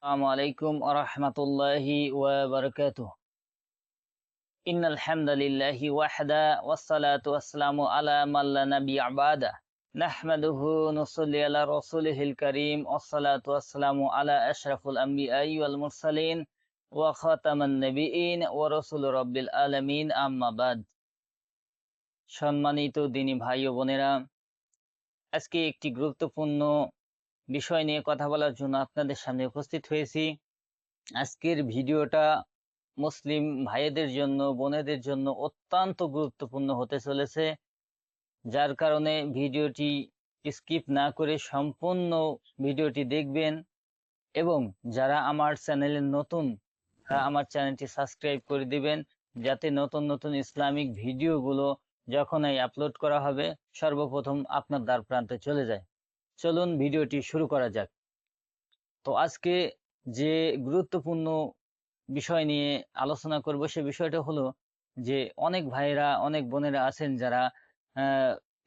السلام عليكم ورحمة الله وبركاته إن الحمد لله وحده والصلاة والسلام على من لا نبي بعده نحمده نصلي على رسوله الكريم والصلاة والسلام على أشرف الأنبياء والمرسلين وخاتم النبيين ورسول رب العالمين أما بعد সম্মানিত দিনী ভাই ও বোনেরা আজকে একটি গুরুত্বপূর্ণ বিষয় নিয়ে কথা বলার জন্য আপনাদের সামনে উপস্থিত হয়েছি। আজকের ভিডিওটা মুসলিম ভাইয়েদের জন্য, বোনেদের জন্য অত্যন্ত গুরুত্বপূর্ণ হতে চলেছে, যার কারণে ভিডিওটি স্কিপ না করে সম্পূর্ণ ভিডিওটি দেখবেন এবং যারা আমার চ্যানেলে নতুন, তারা আমার চ্যানেলটি সাবস্ক্রাইব করে দিবেন, যাতে নতুন নতুন ইসলামিক ভিডিওগুলো যখনই আপলোড করা হবে, সর্বপ্রথম আপনার দ্বার প্রান্তে চলে যায়। চলুন ভিডিওটি শুরু করা যাক। তো আজকে যে গুরুত্বপূর্ণ বিষয় নিয়ে আলোচনা করব সে বিষয়টা হলো যে অনেক ভাইয়েরা, অনেক বোনেরা আছেন যারা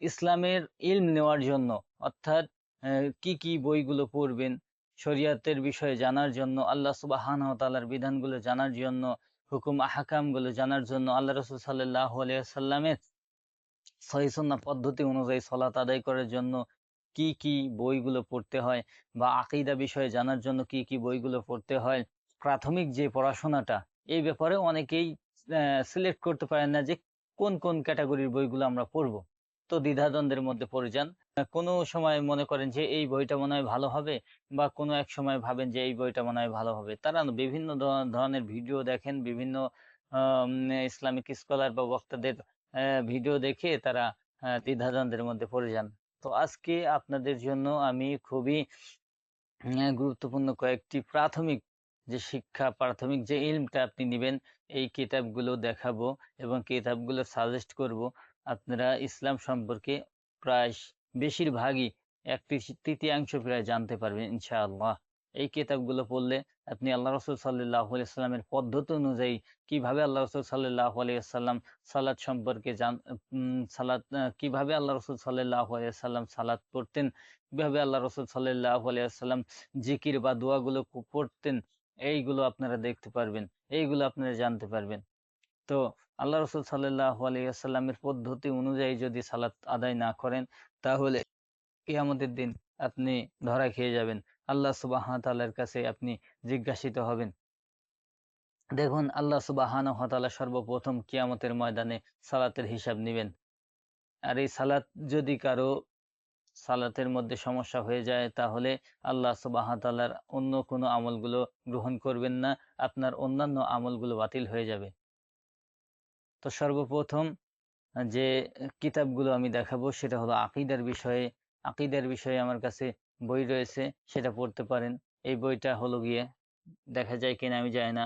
ইসলামের ইলম নেওয়ার জন্য অর্থাৎ কি কি বইগুলো পড়বেন, শরিয়াতের বিষয়ে জানার জন্য, আল্লাহ সুবাহান তালার বিধানগুলো জানার জন্য, হুকুম, আহকামগুলো জানার জন্য আল্লাহ রসুল সাল্লাহ আলিয়াল্লামের সহিসন্না পদ্ধতি অনুযায়ী সলাত আদায় করার জন্য কি কি বইগুলো পড়তে হয় বা আকিদা বিষয়ে জানার জন্য কি কি বইগুলো পড়তে হয়, প্রাথমিক যে পড়াশোনাটা, এই ব্যাপারে অনেকেই সিলেক্ট করতে পারেন না যে কোন কোন ক্যাটাগরির বইগুলো আমরা পড়ব। তো দ্বিধাদ্বন্দ্বের মধ্যে পড়ে যান। কোনো সময় মনে করেন যে এই বইটা মনে হয় ভালো হবে বা কোনো এক সময় ভাবেন যে এই বইটা মনে হয় ভালো হবে। তারা বিভিন্ন ধরনের ভিডিও দেখেন, বিভিন্ন ইসলামিক স্কলার বা বক্তাদের ভিডিও দেখে তারা দ্বিধাদ্বন্দ্বের মধ্যে পড়ে যান। তো আজকে আপনাদের জন্য আমি খুবই গুরুত্বপূর্ণ কয়েকটি প্রাথমিক যে শিক্ষা, প্রাথমিক যে ইলমটা আপনি নেবেন, এই কিতাবগুলো দেখাবো এবং কিতাবগুলো সাজেস্ট করব। আপনারা ইসলাম সম্পর্কে প্রায় বেশিরভাগই একটি তৃতীয়াংশ প্রায় জানতে পারবেন, ইনশাআল্লাহ। এই কিতাবগুলো পড়লে আপনি আল্লাহ রসুল সাল্লাহ সাল্লামের পদ্ধতি অনুযায়ী কীভাবে আল্লাহ রসুল সাল্লাহ আলিয়াল্লাম সালাদ সম্পর্কে জান সালাদ কীভাবে আল্লাহ রসুল সাল্লাহ আলিয়াল্লাম সালাদ পড়তেন, কীভাবে আল্লাহ রসুল সাল্লাহ আলিয়াল্লাম জিকির বা দোয়াগুলো পড়তেন, এইগুলো আপনারা দেখতে পারবেন, এইগুলো আপনারা জানতে পারবেন। তো আল্লাহ রসুল সাল্লাহ আলিয়াল্লামের পদ্ধতি অনুযায়ী যদি সালাত আদায় না করেন, তাহলে কিয়ামতের দিন আপনি ধরা খেয়ে যাবেন। আল্লাহ সুবাহ তাআলার কাছে আপনি জিজ্ঞাসিত হবেন। দেখুন, আল্লাহ সুবাহান হতালা সর্বপ্রথম কিয়ামতের ময়দানে সালাতের হিসাব নেবেন। আর এই সালাত যদি কারও সালাতের মধ্যে সমস্যা হয়ে যায়, তাহলে আল্লাহ সুবাহ তাআলার অন্য কোনো আমলগুলো গ্রহণ করবেন না, আপনার অন্যান্য আমলগুলো বাতিল হয়ে যাবে। তো সর্বপ্রথম যে কিতাবগুলো আমি দেখাবো, সেটা হলো আকিদার বিষয়ে। আকিদার বিষয়ে আমার কাছে বই রয়েছে, সেটা পড়তে পারেন। এই বইটা হলো গিয়ে, দেখা যায় কিনা আমি জানি না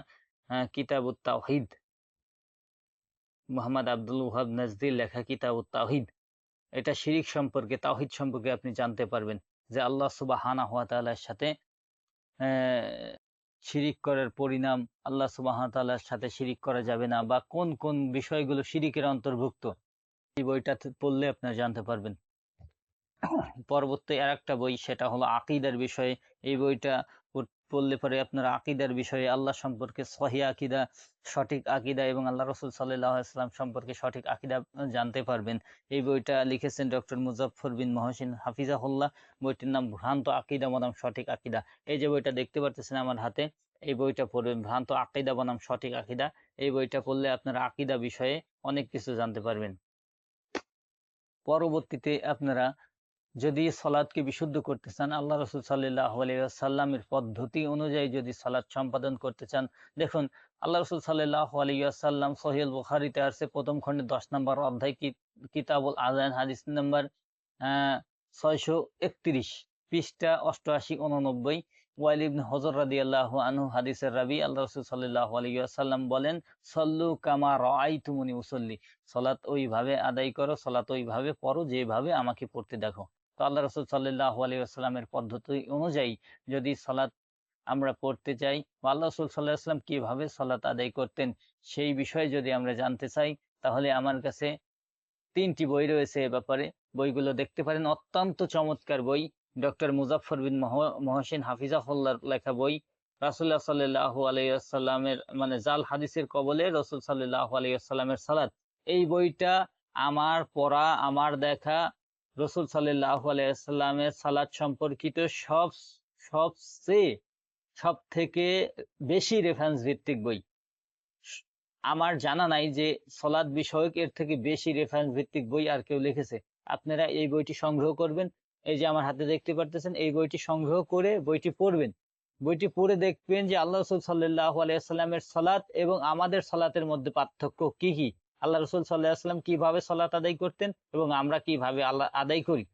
হ্যাঁ কিতাবুত তাওহিদ। মোহাম্মদ আব্দুল ওহাব নজদির লেখা কিতাবুত তাওহিদ। এটা শিরিক সম্পর্কে, তাওহিদ সম্পর্কে আপনি জানতে পারবেন যে আল্লাহ সুবাহ হানা হাত তাআলার সাথে শিরিক করার পরিণাম আল্লাহ সুবাহ তাআলার সাথে শিরিক করা যাবে না বা কোন কোন বিষয়গুলো শিরিকের অন্তর্ভুক্ত, এই বইটা পড়লে আপনারা জানতে পারবেন। পরবর্তী আর একটা বই, সেটা হলো আকিদার বিষয়ে। এই বইটা পড়লে পরে আপনারা আকিদার বিষয়ে আল্লাহ সম্পর্কে সহি আকিদা, সঠিক আকিদা এবং আল্লাহ রসুল সাল্লাম সম্পর্কে সঠিক আকিদা জানতে পারবেন। এই বইটা লিখেছেন ডক্টর মুজাফর বিন মহসিন হাফিজাহুল্লাহ। বইটির নাম ভ্রান্ত আকিদা বনাম সঠিক আকিদা। এই যে বইটা দেখতে পারতেছেন আমার হাতে, এই বইটা পড়বেন ভ্রান্ত আকিদা বনাম সঠিক আকিদা। এই বইটা পড়লে আপনারা আকিদা বিষয়ে অনেক কিছু জানতে পারবেন। পরবর্তীতে আপনারা যদি সলাদকে বিশুদ্ধ করতে চান, আল্লাহ রসুল সাল্লাহ সাল্লামের পদ্ধতি অনুযায়ী যদি সালাদ সম্পাদন করতে চান, দেখুন, আল্লাহ রসুল সাল্লাহ আলিয়াল্লাম সহিল বুখারিতে আসছে প্রথম খণ্ডে দশ নম্বর অধ্যায় কিতাবুল আজান হাদিস নম্বর ছয়শো একত্রিশ, পৃষ্ঠা অষ্টআশি উননব্বই। ওয়াইল হজর রাদি আল্লাহ আনহু হাদিসের রাবি, আল্লাহ রসুল সাল্লাহ আলিয়াল্লাম বলেন, সল্লু কামা রাই তুমনি উসল্লি সলাত ওইভাবে আদায় করো, সলাত ওইভাবে পড়ো, যেভাবে আমাকে পড়তে দেখো। তো আল্লাহ রসুল সাল্লাহ আলিয়াস্লামের পদ্ধতি অনুযায়ী যদি সলাৎ আমরা পড়তে চাই বা আল্লাহ রসুল সাল্লাহ আসলাম কীভাবে সলাৎ আদায় করতেন সেই বিষয়ে যদি আমরা জানতে চাই, তাহলে আমার কাছে তিনটি বই রয়েছে এ ব্যাপারে। বইগুলো দেখতে পারেন, অত্যন্ত চমৎকার বই। ডক্টর মুজাফর বিন মহ- মহসিন হাফিজাহুল্লার লেখা বই। রাসুল্লাহ সাল্লাহ আলাইসাল্লামের মানে জাল হাদিসের কবলে রসুল সাল্লাহ আলাইসাল্লামের সালাত। এই বইটা আমার পড়া, আমার দেখা রসুল সাল্লাহ আলাইসাল্লামের সালাদ সম্পর্কিত সব সবচেয়ে সব থেকে বেশি রেফারেন্স ভিত্তিক বই। আমার জানা নাই যে সলাদ বিষয়ক এর থেকে বেশি রেফারেন্স ভিত্তিক বই আর কেউ লিখেছে। আপনারা এই বইটি সংগ্রহ করবেন। এই যে আমার হাতে দেখতে পারতেছেন, এই বইটি সংগ্রহ করে বইটি পড়বেন। বইটি পড়ে দেখবেন যে আল্লাহ রসুল সাল্লাহ আলাইসাল্লামের সলাৎ এবং আমাদের সলাতের মধ্যে পার্থক্য কি কি? আল্লাহ রসুল সাল্লাহ সাল্লাম কীভাবে সলাৎ আদায় করতেন এবং আমরা কীভাবে আল্লাহ আদায় করি।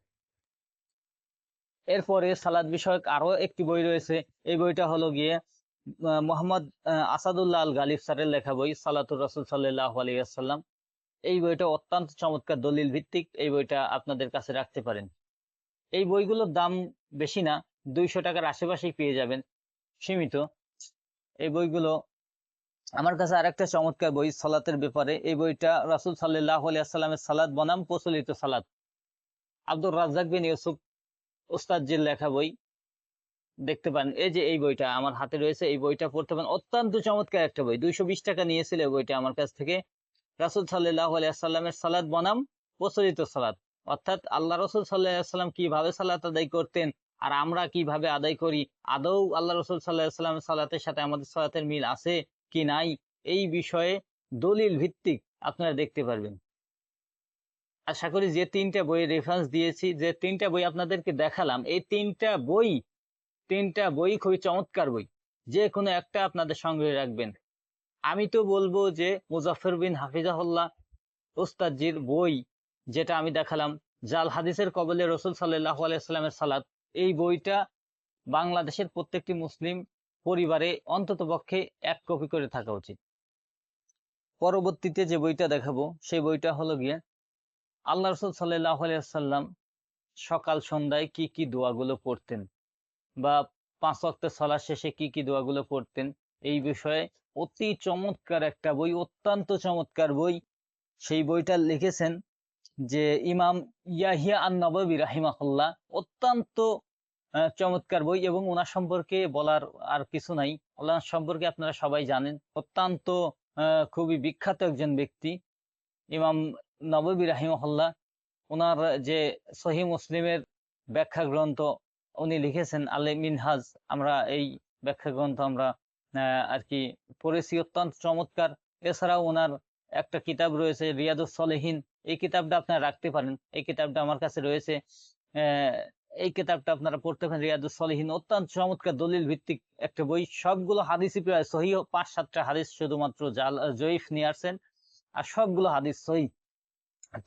এরপরে সালাদ বিষয়ক আরও একটি বই রয়েছে। এই বইটা হলো গিয়ে মোহাম্মদ আসাদুল্লাহ আল গালিব স্যারের লেখা বই, সালাতুর রসুল সাল্লাহ আলিয়াল্লাম এই বইটা অত্যন্ত চমৎকার দলিল ভিত্তিক। এই বইটা আপনাদের কাছে রাখতে পারেন। এই বইগুলোর দাম বেশি না, দুইশো টাকার আশেপাশেই পেয়ে যাবেন, সীমিত। এই বইগুলো আমার কাছে আরেকটা চমৎকার বই, সালাতের ব্যাপারে। এই বইটা রাসুল সাল্লাহ সালাদ বনাম প্রচলিত সালাদ আব্দুর রাজ্জাক বিন ইউসুফ ওস্তাদজির লেখা বই। দেখতে পান, এই যে এই বইটা আমার হাতে রয়েছে, এই বইটা পড়তে পারেন। অত্যন্ত চমৎকার একটা বই, দুইশো বিশ টাকা নিয়েছিল এই বইটা আমার কাছ থেকে। রাসুল সাল্লাহ আলিয়াল্লামের সালাদ বনাম প্রচলিত সালাদ অর্থাৎ আল্লাহ রসুল সাল্লাহাম কীভাবে সালাত আদায় করতেন আর আমরা কীভাবে আদায় করি, আদৌ আল্লাহ রসুল সাল্লাহ সাল্লামের সালাতের সাথে আমাদের সালাতের মিল আছে? কি নাই, এই বিষয়ে দলিল ভিত্তিক আপনারা দেখতে পারবেন। আশা করি যে তিনটা বইয়ের রেফারেন্স দিয়েছি, যে তিনটা বই আপনাদেরকে দেখালাম, এই তিনটা বই তিনটা বই খুবই চমৎকার বই, যে কোনো একটা আপনাদের সংগ্রহে রাখবেন। আমি তো বলব যে মুজাফর বিন হাফিজাহুল্লাহ ওস্তাদজির বই যেটা আমি দেখালাম জাল হাদিসের কবলে রসুল সাল্লাহ আলাইস্লামের সালাদ এই বইটা বাংলাদেশের প্রত্যেকটি মুসলিম পরিবারে অন্তত পক্ষে এক কপি করে থাকা উচিত। পরবর্তীতে যে বইটা দেখাবো, সেই বইটা হলো গিয়ে, আল্লাহ রসুল সাল্লাহ আলিয়াল্লাম সকাল সন্ধ্যায় কি কি দোয়াগুলো পড়তেন বা পাঁচ অক্ট সলার শেষে কি কি দোয়াগুলো পড়তেন, এই বিষয়ে অতি চমৎকার একটা বই, অত্যন্ত চমৎকার বই। সেই বইটা লিখেছেন যে ইমাম ইয়াহিয়া আন রাহিমাহুল্লাহ, অত্যন্ত চমৎকার বই এবং ওনার সম্পর্কে বলার আর কিছু নাই। ওনার সম্পর্কে আপনারা সবাই জানেন। অত্যন্ত খুবই বিখ্যাত একজন ব্যক্তি, ইমাম নবী রাহিমহল্লা ওনার যে সহি মুসলিমের ব্যাখ্যা গ্রন্থ উনি লিখেছেন, আলে মিনহাজ। আমরা এই ব্যাখ্যা গ্রন্থ আমরা আর কি পড়েছি, অত্যন্ত চমৎকার। এছাড়াও ওনার একটা কিতাব রয়েছে, রিয়াদুস সলেহীন। এই কিতাবটা আপনারা রাখতে পারেন। এই কিতাবটা আমার কাছে রয়েছে এই কিতাবটা আপনারা পড়তে পারেন রিয়াদুস সলেহীন। অত্যন্ত চমৎকার দলিল ভিত্তিক একটা বই। সবগুলো হাদিসই প্রায় সহি। পাঁচ, সাতটা হাদিস শুধুমাত্র জাল, জয়ীফ নিয়ে আসছেন। আর সবগুলো হাদিস সহি।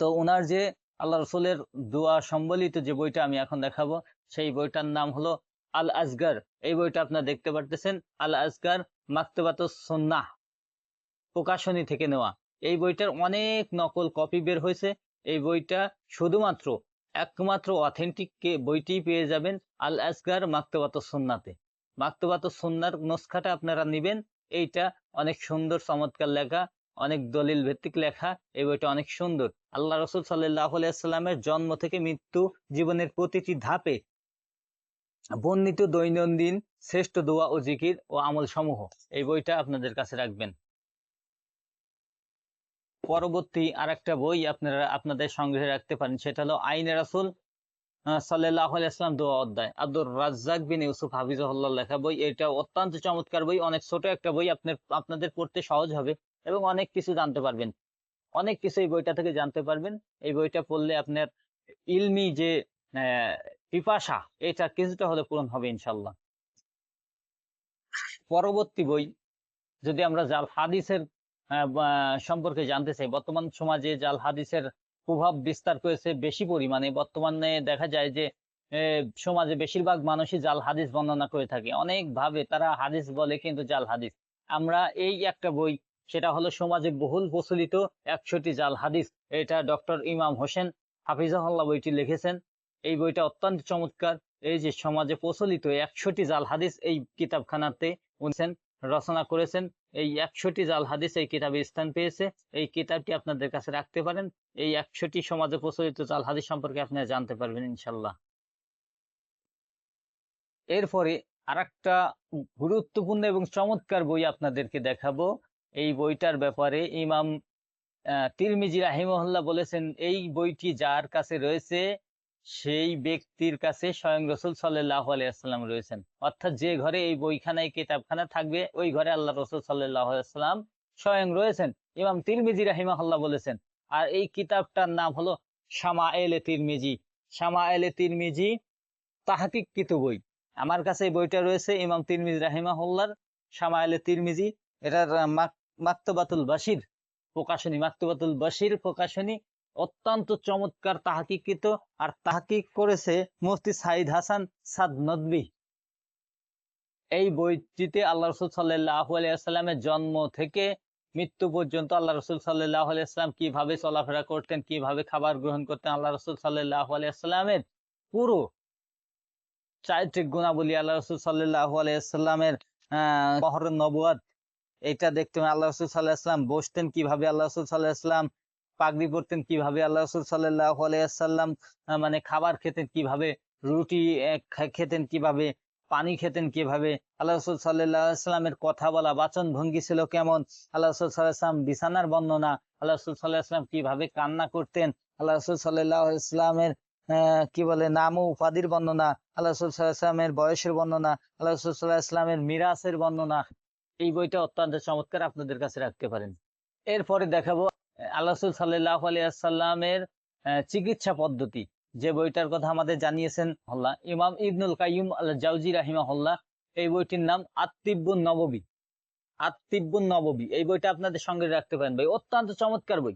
তো ওনার যে আল্লাহ রসুলের দোয়া সম্বলিত যে বইটা আমি এখন দেখাবো, সেই বইটার নাম হলো আল আজগার এই বইটা আপনারা দেখতে পারতেছেন। আল আজগার মাকতবাত সন্না প্রকাশনী থেকে নেওয়া। এই বইটার অনেক নকল কপি বের হয়েছে। এই বইটা শুধুমাত্র একমাত্র অথেন্টিক বইটি পেয়ে যাবেন আল আসগার মাকতবাত সন্নাতে। মাকতবাত সন্ন্যার নস্খাটা আপনারা নেবেন। এইটা অনেক সুন্দর, চমৎকার লেখা, অনেক দলিল ভিত্তিক লেখা। এই বইটা অনেক সুন্দর। আল্লাহ রসুল সাল্লাহ আলাইস্লামের জন্ম থেকে মৃত্যু জীবনের প্রতিটি ধাপে বর্ণিত দৈনন্দিন শ্রেষ্ঠ দোয়া ও জিকির ও আমল সমূহ এই বইটা আপনাদের কাছে রাখবেন। পরবর্তী আর একটা বই আপনারা আপনাদের সংগ্রহে রাখতে পারেন, সেটা হলো আইনে রাসুল সাল্লাহ আলাইসলাম দোয়া অধ্যায়। আব্দুর রাজ্জাক বিন ইউসুফ হাফিজুল্লাহ লেখা বই, এটা অত্যন্ত চমৎকার বই, অনেক ছোট একটা বই, আপনার, আপনাদের পড়তে সহজ হবে এবং অনেক কিছু জানতে পারবেন। অনেক কিছু এই বইটা থেকে জানতে পারবেন। এই বইটা পড়লে আপনার ইলমি যে পিপাসা, এটা কিছুটা হলে পূরণ হবে ইনশাল্লাহ পরবর্তী বই, যদি আমরা জাল হাদিসের সম্পর্কে জানতে চাই। বর্তমান সমাজে জাল হাদিসের প্রভাব বিস্তার করেছে বেশি পরিমাণে। বর্তমানে দেখা যায় যে সমাজে বেশিরভাগ মানুষই জাল হাদিস বর্ণনা করে থাকে। অনেক ভাবে তারা হাদিস বলে কিন্তু জাল হাদিস। আমরা এই একটা বই, সেটা হলো সমাজে বহুল প্রচলিত একশোটি জাল হাদিস। এটা ডক্টর ইমাম হোসেন হাফিজাহুল্লাহ বইটি লিখেছেন। এই বইটা অত্যন্ত চমৎকার। এই যে সমাজে প্রচলিত একশোটি জাল হাদিস এই কিতাবখানাতে উনিছেন রচনা করেছেন। এই একশোটি জাল হাদিস এই কিতাবে স্থান পেয়েছে। এই কিতাবটি আপনাদের কাছে রাখতে পারেন। এই একশোটি সমাজে প্রচলিত জাল হাদিস সম্পর্কে আপনারা জানতে পারবেন ইনশাল্লাহ এরপরে আরেকটা গুরুত্বপূর্ণ এবং চমৎকার বই আপনাদেরকে দেখাবো। এই বইটার ব্যাপারে ইমাম তিরমিজি রাহিমহল্লা বলেছেন, এই বইটি যার কাছে রয়েছে সেই ব্যক্তির কাছে স্বয়ং রসুল সাল্লাহ আলিয়াল্লাম রয়েছেন। অর্থাৎ যে ঘরে এই বইখানায় কিতাবখানা থাকবে, ওই ঘরে আল্লাহ রসুল সাল্লাহ আলাইসাল্লাম স্বয়ং রয়েছেন। ইমাম তিরমিজি রাহিমাহল্লা বলেছেন, আর এই কিতাবটার নাম হলো শামা এলে তিরমিজি। শামা এলে তিরমিজি তাহাকিকৃত বই। আমার কাছে এই বইটা রয়েছে ইমাম তিরমিজি রাহিমাহুল্লার শামা এলে তিরমিজি। এটার মাক- মাক্তবাতুল বাসির প্রকাশনী, মাক্তবাতুল বাসির প্রকাশনী অত্যন্ত চমৎকার তাহাকিকৃত আর তাহাকিক করেছে মুফতি সাইদ হাসান সাদ নদবী এই বইটিতে আল্লাহ রসুল সাল্লাহ আলিয়াল্লামের জন্ম থেকে মৃত্যু পর্যন্ত আল্লাহ রসুল সাল্লাহ আলিয়াল্লাম কীভাবে চলাফেরা করতেন, কীভাবে খাবার গ্রহণ করতেন, আল্লাহ রসুল সাল্লাহ আলিয়াল্লামের পুরো চারিত্রিক গুণাবলী আল্লাহ রসুল সাল্লাহ আলিয়াল্লামের মহর নবুয়াদ এটা দেখতে আল্লাহ রসুল সাল্লাহ ইসলাম বসতেন কীভাবে আল্লাহ রসুল সাল্লাহ ইসলাম পাগড়ি পরতেন কীভাবে? আল্লাহ রসুল সাল্লাহ আলাইসাল্লাম মানে খাবার খেতেন কীভাবে? রুটি খেতেন কীভাবে? পানি খেতেন কীভাবে? আল্লাহ রসুল সাল্লাহ ইসলামের কথা বলা বাচন ভঙ্গি ছিল কেমন? আল্লাহ রসুল সাল্লাহ ইসলাম বিছানার বর্ণনা, আল্লাহ রসুল সাল্লাহ ইসলাম কীভাবে কান্না করতেন? আল্লাহ রসুল সাল্লাহ ইসলামের কি বলে নাম ও উপাধির বর্ণনা, আল্লাহ রসুল সাল্লাহ ইসলামের বয়সের বর্ণনা, আল্লাহ রসুল সাল্লাহ ইসলামের মিরাসের বর্ণনা। এই বইটা অত্যন্ত চমৎকার আপনাদের কাছে রাখতে পারেন। এরপরে দেখাবো আল্লাহ সাল্লাহ আলিয়াল্লামের চিকিৎসা পদ্ধতি। যে বইটার কথা আমাদের জানিয়েছেন হল্লা ইমাম ইবনুল কাইম আল জাউজি রাহিমা রাহিমাহল্লা এই বইটির নাম আত্মিব্বুন নববী। আত্মিব্বুন নববী, এই বইটা আপনাদের সঙ্গে রাখতে পারেন ভাই। অত্যন্ত চমৎকার বই।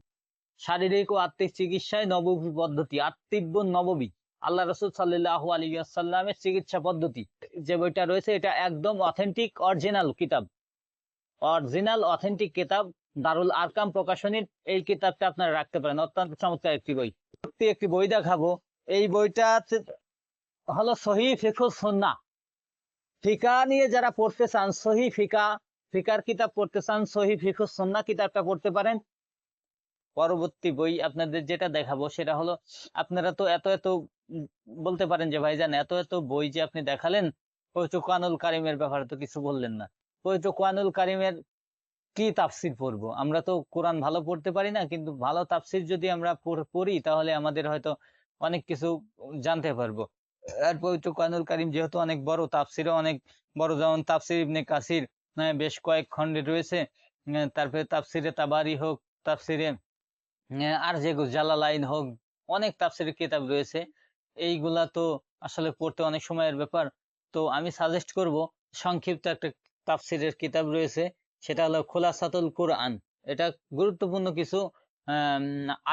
শারীরিক ও আত্মিক চিকিৎসায় নববী পদ্ধতি আত্মিব্বুন নববী। আল্লাহ রসুল সাল্লাহ আলী আসাল্লামের চিকিৎসা পদ্ধতি। যে বইটা রয়েছে, এটা একদম অথেন্টিক অরিজিনাল কিতাব। অরিজিনাল অথেন্টিক কিতাব। দারুল আরকাম প্রকাশনীর এই কিতাবটা আপনারা রাখতে পারেন। অত্যন্ত চমৎকার একটি বই। সত্যি একটি বই দেখাবো। এই বইটা হলো সহি সুন্না ফিকা নিয়ে যারা পড়তে চান, সহি ফিকা, ফিকার কিতাব পড়তে চান, সহি ফিকুল সুন্না কিতাবটা পড়তে পারেন। পরবর্তী বই আপনাদের যেটা দেখাবো, সেটা হলো, আপনারা তো এত এত, বলতে পারেন যে ভাইজান, এত এত বই যে আপনি দেখালেন পবিত্র কোরআনুল কারিমের ব্যাপারে তো কিছু বললেন না। পবিত্র কোরআনুল কারিমের কি তাফসির পড়ব? আমরা তো কোরআন ভালো পড়তে পারি না কিন্তু ভালো তাফসির যদি আমরা পড়ি তাহলে আমাদের হয়তো অনেক কিছু জানতে পারব। আর পবিত্র কোরআনুল কারিম যেহেতু অনেক বড় তাফসিরও অনেক বড়। যেমন তাফসির ইবনে কাসির আহ, বেশ কয়েক খণ্ডে রয়েছে। তারপরে তাফসিরে তাবারি হোক তাফসিরে আহ, আর যে জালালাইন হোক অনেক তাফসিরের কিতাব রয়েছে। এইগুলা তো আসলে পড়তে অনেক সময়ের ব্যাপার। তো আমি সাজেস্ট করব সংক্ষিপ্ত একটা তাফসিরের কিতাব রয়েছে। সেটা হলো খোলাসাতুল কোরআন। এটা গুরুত্বপূর্ণ কিছু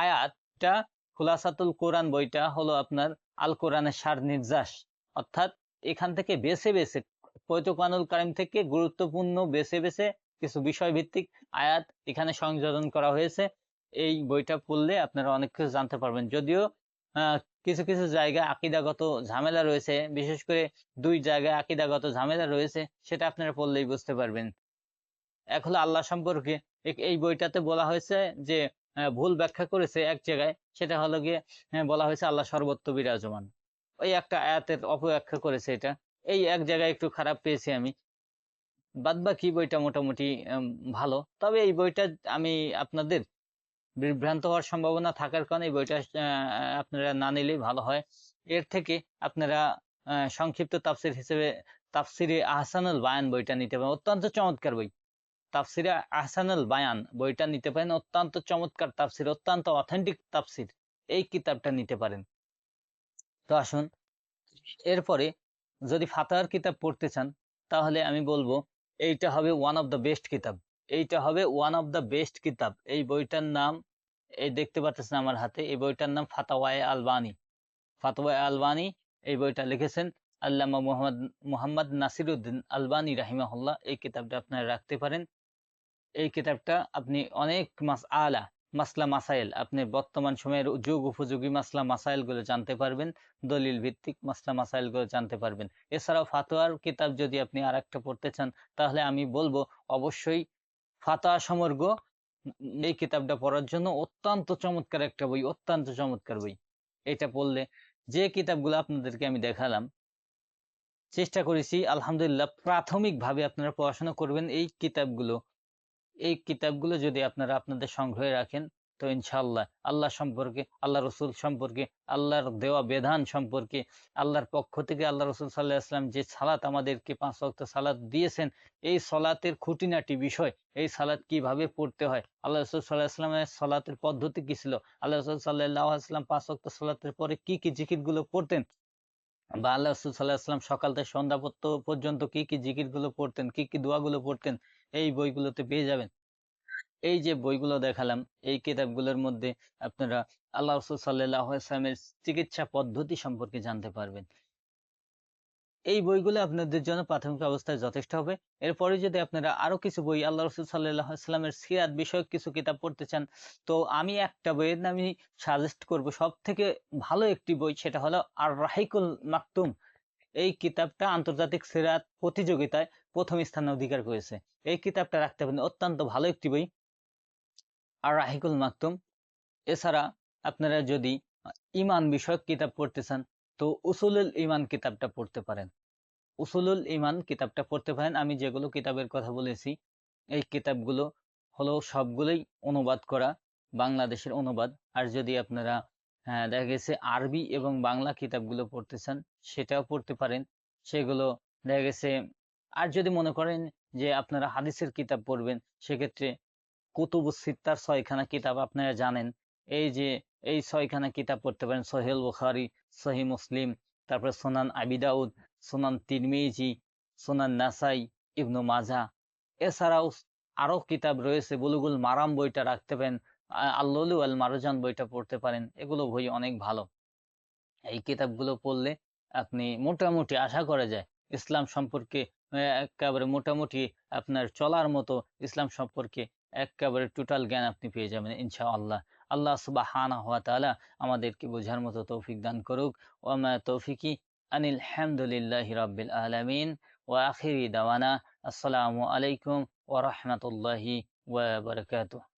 আয়াতটা খোলাসাতুল কোরআন বইটা হলো আপনার আল কোরআনের সার নির্যাস অর্থাৎ এখান থেকে বেছে বেছে পবিত্র কোরআনুল কারিম থেকে গুরুত্বপূর্ণ বেছে বেছে কিছু বিষয় ভিত্তিক আয়াত এখানে সংযোজন করা হয়েছে। এই বইটা পড়লে আপনারা অনেক কিছু জানতে পারবেন। যদিও কিছু কিছু জায়গায় আকিদাগত ঝামেলা রয়েছে, বিশেষ করে দুই জায়গায় আকিদাগত ঝামেলা রয়েছে, সেটা আপনারা পড়লেই বুঝতে পারবেন। এক হলো আল্লাহ সম্পর্কে। এই বইটাতে বলা হয়েছে যে ভুল ব্যাখ্যা করেছে এক জায়গায়, সেটা হলো গিয়ে বলা হয়েছে আল্লাহ সর্বত্র বিরাজমান। ওই একটা আয়াতের অপব্যাখ্যা করেছে এটা। এই এক জায়গায় একটু খারাপ পেয়েছি আমি। বাদ বাকি বইটা মোটামুটি ভালো। তবে এই বইটা আমি আপনাদের বিভ্রান্ত হওয়ার সম্ভাবনা থাকার কারণে এই বইটা আপনারা না নিলেই ভালো হয়। এর থেকে আপনারা সংক্ষিপ্ত তাফসির হিসেবে তাফসিরে আহসানুল বায়ান বইটা নিতে পারেন। অত্যন্ত চমৎকার বই। তাফসিরে আহসানুল বায়ান বইটা নিতে পারেন। অত্যন্ত চমৎকার তাফসির, অত্যন্ত অথেন্টিক তাফসির। এই কিতাবটা নিতে পারেন। তো আসুন, এরপরে যদি ফাতাহার কিতাব পড়তে চান, তাহলে আমি বলব, এইটা হবে ওয়ান অফ দ্য বেস্ট কিতাব। এইটা হবে ওয়ান অফ দ্য বেস্ট কিতাব। এই বইটার নাম, এই দেখতে পাচ্ছেন আমার হাতে, এই বইটার নাম ফাতাওয়ায়ে আলবানি। ফাতওয়ায়ে আলবানি, এই বইটা লিখেছেন আল্লামা মোহাম্মদ মোহাম্মদ নাসিরুদ্দিন আলবানি রাহিমাহুল্লাহ। এই কিতাবটা আপনারা রাখতে পারেন। এই কিতাবটা আপনি অনেক মাস, আলা, মাসলা মাসাইল, আপনি বর্তমান সময়ের যুগ উপযোগী মাসলা মাসাইলগুলো জানতে পারবেন, দলিল ভিত্তিক মাসলা মাসাইলগুলো জানতে পারবেন। এছাড়াও ফাতোয়ার কিতাব যদি আপনি আর একটা পড়তে চান, তাহলে আমি বলব অবশ্যই ফাতোয়া সমর্গ এই কিতাবটা পড়ার জন্য অত্যন্ত চমৎকার একটা বই, অত্যন্ত চমৎকার বই। এটা পড়লে যে কিতাবগুলো আপনাদেরকে আমি দেখালাম, চেষ্টা করেছি, আলহামদুলিল্লাহ, প্রাথমিকভাবে আপনারা পড়াশোনা করবেন এই কিতাবগুলো। এই কিতাবগুলো যদি আপনারা আপনাদের সংগ্রহে রাখেন, তো ইনশাল্লাহ আল্লাহ সম্পর্কে, আল্লাহ রসুল সম্পর্কে, আল্লাহর দেওয়া বিধান সম্পর্কে, আল্লাহর পক্ষ থেকে আল্লাহ রসুল সাল্লাহ আসলাম যে সালাত আমাদেরকে পাঁচ ওয়াক্ত সালাত দিয়েছেন, এই সলাতের খুঁটিনাটি বিষয়, এই সালাত কীভাবে পড়তে হয়? আল্লাহ রসুল সাল্লাহ আসলামের সলাতের পদ্ধতি কি ছিল? আল্লাহ রসুল সাল্লাহ আসলাম পাঁচ ওয়াক্ত সালাতের পরে কি কি জিকিরগুলো পড়তেন? বা আল্লাহ রসুল সাল্লাহ আসলাম সকাল থেকে সন্ধ্যাপত্য পর্যন্ত কি কি জিকিরগুলো পড়তেন, কি কি দোয়াগুলো পড়তেন? এই বইগুলোতে পেয়ে যাবেন। এই যে বইগুলো দেখালাম, এই কিতাবগুলোর মধ্যে আপনারা আল্লাহ রসুল সাল্লাহ চিকিৎসা পদ্ধতি সম্পর্কে জানতে পারবেন। এই বইগুলো আপনাদের জন্য প্রাথমিক অবস্থায় যথেষ্ট হবে। এরপরে যদি আপনারা আরও কিছু বই আল্লাহ রসুল সাল্লাহ আসলামের সিরাত বিষয়ক কিছু কিতাব পড়তে চান, তো আমি একটা বইয়ের নামই সাজেস্ট করব। সব থেকে ভালো একটি বই সেটা হলো আর রাহিকুল মাকতুম। এই কিতাবটা আন্তর্জাতিক সিরাত প্রতিযোগিতায় প্রথম স্থান অধিকার করেছে। এই কিতাবটা রাখতে পারেন, অত্যন্ত ভালো একটি বই। আর রাহিকুল মাকতুম, এছাড়া আপনারা যদি ইমান বিষয়ক কিতাব পড়তে চান, তো উসুলুল ইমান কিতাবটা পড়তে পারেন। উসুলুল ইমান কিতাবটা পড়তে পারেন। আমি যেগুলো কিতাবের কথা বলেছি, এই কিতাবগুলো হলো সবগুলোই অনুবাদ করা, বাংলাদেশের অনুবাদ। আর যদি আপনারা হ্যাঁ দেখা গেছে আরবি এবং বাংলা কিতাবগুলো পড়তে চান, সেটাও পড়তে পারেন। সেগুলো দেখা গেছে আর যদি মনে করেন যে আপনারা হাদিসের কিতাব পড়বেন, সেক্ষেত্রে কুতুবুস সিত্তার ছয়খানা কিতাব আপনারা জানেন। এই যে, এই ছয়খানা কিতাব পড়তে পারেন সোহেল বুখারি সহি মুসলিম, তারপরে সোনান আবিদাউদ সোনান তিরমিজি, সোনান নাসাই, ইবনু মাজা। এছাড়াও আরও কিতাব রয়েছে, বুলুগুল মারাম বইটা রাখতে পারেন আল্লু আল মারুজান বইটা পড়তে পারেন, এগুলো বই অনেক ভালো। এই কিতাবগুলো পড়লে আপনি মোটামুটি আশা করা যায়, ইসলাম সম্পর্কে একেবারে মোটামুটি আপনার চলার মতো ইসলাম সম্পর্কে একেবারে টোটাল জ্ঞান আপনি পেয়ে যাবেন ইনশা আল্লাহ আল্লাহ সুবাহানা হাত তালা আমাদেরকে বোঝার মতো তৌফিক দান করুক। ওমা তৌফিকি আনিল হামদুলিল্লাহ রবিল আলমিন। ও আখিরি দাওয়ানা। আসসালামু আলাইকুম ও রহমতুল্লাহি ওয়া বারাকাতুহু।